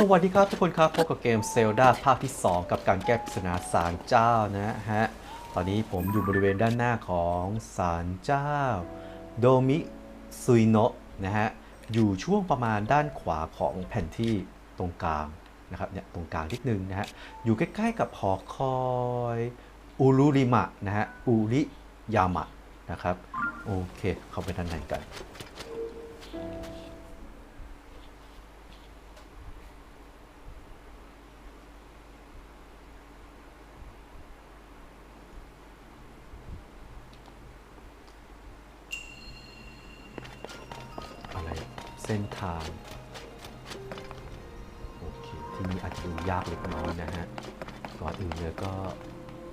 สวัสดีครับทุกคนครับ พบกับเกม Zelda ภาคที่ 2 กับการแก้ปริศนาศาลเจ้านะฮะ ตอนนี้ผมอยู่บริเวณด้านหน้าของศาลเจ้า โดมิซุยโนะนะฮะ อยู่ช่วงประมาณด้านขวาของแผ่นที่ตรงกลางนะครับเนี่ยตรงกลางนิดนึงนะฮะ อยู่ใกล้ๆกับหอคอยอูรุริมะนะฮะอูริยามะนะครับ โอเค เข้าไปด้านในกัน เส้นทาง โอเค ที่นี่อาจจะดูยากเล็กน้อยนะฮะ ก่อนอื่นเลยก็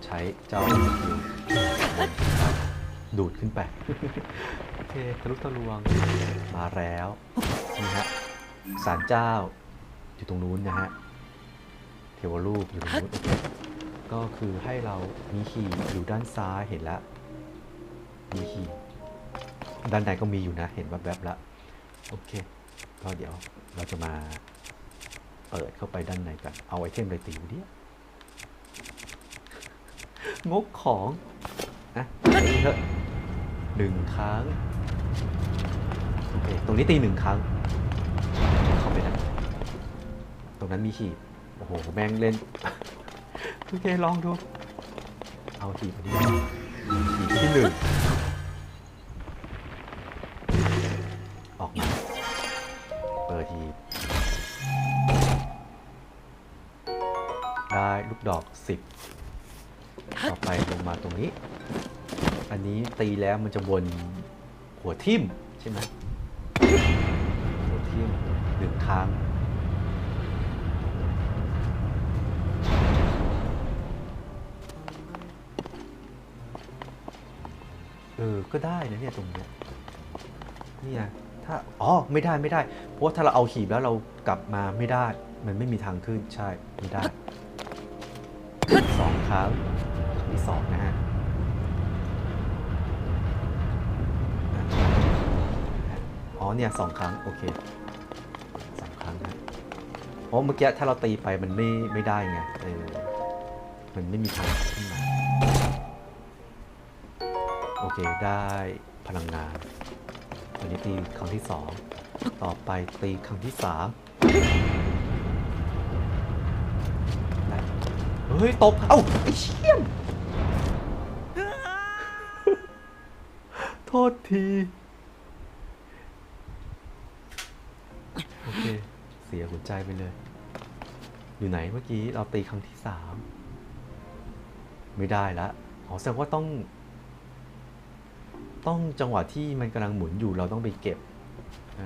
ใช้เจ้าดูดขึ้นไป โอเคทะลุทะลวง มาแล้วนี่ฮะศาลเจ้าอยู่ตรงนู้นนะฮะ เทวรูปอยู่ตรงนู้น ก็คือให้เรามีขี่อยู่ด้านซ้ายเห็นแล้วมีขี่ด้านในก็มีอยู่นะ เห็นแวบๆแล้ว โอเค ก็เดี๋ยวเราจะมาเปิดเข้าไปด้านในกัน เอาไอเทมอะไรตีอยู่เดียงกของนะตีเถอะหนึ่งครั้งโอเค ตรงนี้ตีหนึ่งครั้ง เข้าไปนะตรงนั้นมีหีบ โอ้โห แม่งเล่น โอเค ลองดู เอาหีบอันนี้หีบที่หนึ่ง ดทีบ ได้ลูกดอก 10 ต่อไปลงมาตรงนี้ อันนี้ตีแล้วมันจะวนหัวทิ่มใช่ไหมหัวทิ่มหนึ่งครั้งเออ ก็ได้นะเนี่ยตรงเนี้ยนี่ไง ถ้าอ๋อไม่ได้ไม่ได้ เพราะว่าถ้าเราเอาหีบแล้วเรากลับมาไม่ได้ มันไม่มีทางขึ้นใช่ไม่ได้สองครั้งครั้งที่สองนะฮะอะอ๋อเนี่ยสองครั้งโอเคสองครั้งนะเพราะเมื่อกี้ถ้าเราตีไปมันไม่ไม่ได้ไงเออมันไม่มีทางขึ้นมาโอเคได้พลังงาน อันนี้ตีครั้งที่สองต่อไปตีครั้งที่สามได้เฮ้ยตบเอ้าไอ้เชี่ยมโทษที โอเค เสียหัวใจไปเลย อยู่ไหนเมื่อกี้เราตีครั้งที่สามไม่ได้ละอ๋อแสดงว่าต้อง ต้องจังหวะที่มันกำลังหมุนอยู่เราต้องไปเก็บเ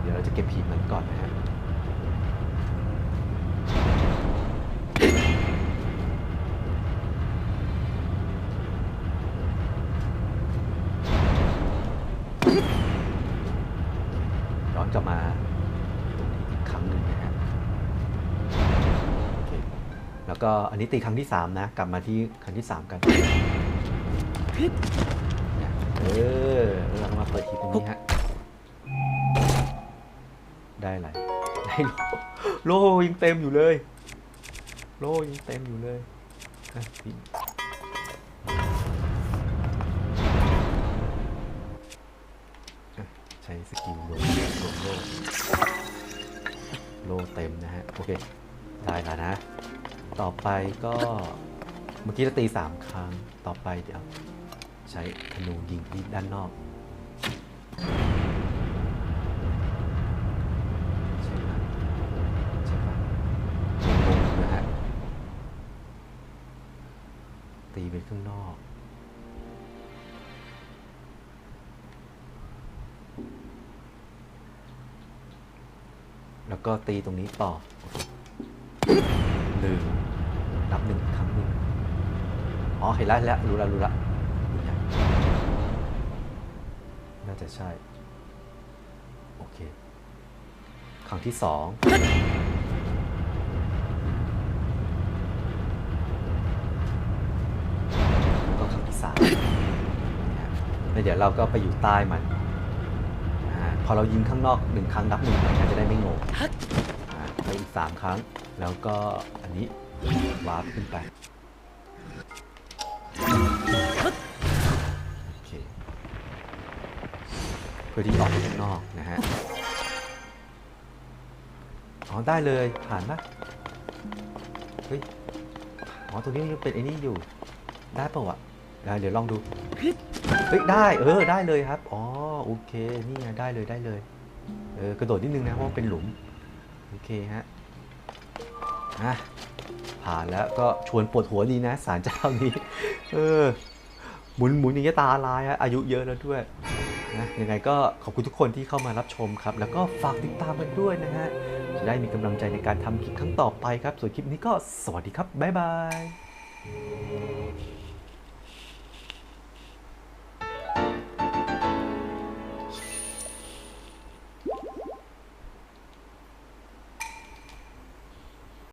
เดี๋ยวเราจะเก็บผีมันก่อนนะฮะย้อนกลับมา แล้วก็อันนี้ตีครั้งที่สามนะ กลับมาที่ครั้งที่สามกันเออเรามาเปิดทีตรงนี้ฮะ ได้อะไร ได้โลโลยังเต็มอยู่เลย โลยังเต็มอยู่เลยใช้สกิลรวมรวมโลโลเต็มนะฮะ โอเค ได้แล้วนะ ต่อไปก็เมื่อกี้เราตีสามครั้งต่อไปเดี๋ยว ใช้ธนูยิงที่ด้านนอกใช่ไหมใช่ปะงงนะฮะตีไปข้างนอกแล้วก็ตีตรงนี้ต่อ หนึ่งนับหนึ่งครั้งหนึ่งอ๋อเห็นแล้วเห็นแล้วรู้แล้วรู้แล้วน่าจะใช่ โอเค ครั้งที่สองก็ครั้งที่สามแล้วเดี๋ยวเราก็ไปอยู่ใต้มันอพพอเรายิงข้างนอกหนึ่งครั้งนับหนึ่งครั้งจะได้ไม่งงไปอีกสามครั้ง แล้วก็อันนี้วาร์ปขึ้นไปโอเคเพื่อที่ออกไปข้างนอกนะฮะอ๋อได้เลยผ่านปะเฮ้ยอ๋อตรงนี้ยังเป็นไอ้นี่อยู่ ได้ปะวะได้เดี๋ยวลองดูเฮ้ยได้เออได้เลยครับอ๋อโอเคนี่ไงได้เลยได้เลยเออกระโดดนิดนึงนะเพราะว่าเป็นหลุมโอเคฮะ่ะผ่านแล้วก็ชวนปวดหัวดีนะสารเจ้านี้ เออหมุนหมุนอย่างเงี้ยตาลายอายุเยอะแล้วด้วยนะยังไงก็ขอบคุณทุกคนที่เข้ามารับชมครับ แล้วก็ฝากติดตามกันด้วยนะฮะจะได้มีกำลังใจในการทำคลิปครั้งต่อไปครับ ส่วนคลิปนี้ก็สวัสดีครับ บ๊ายบาย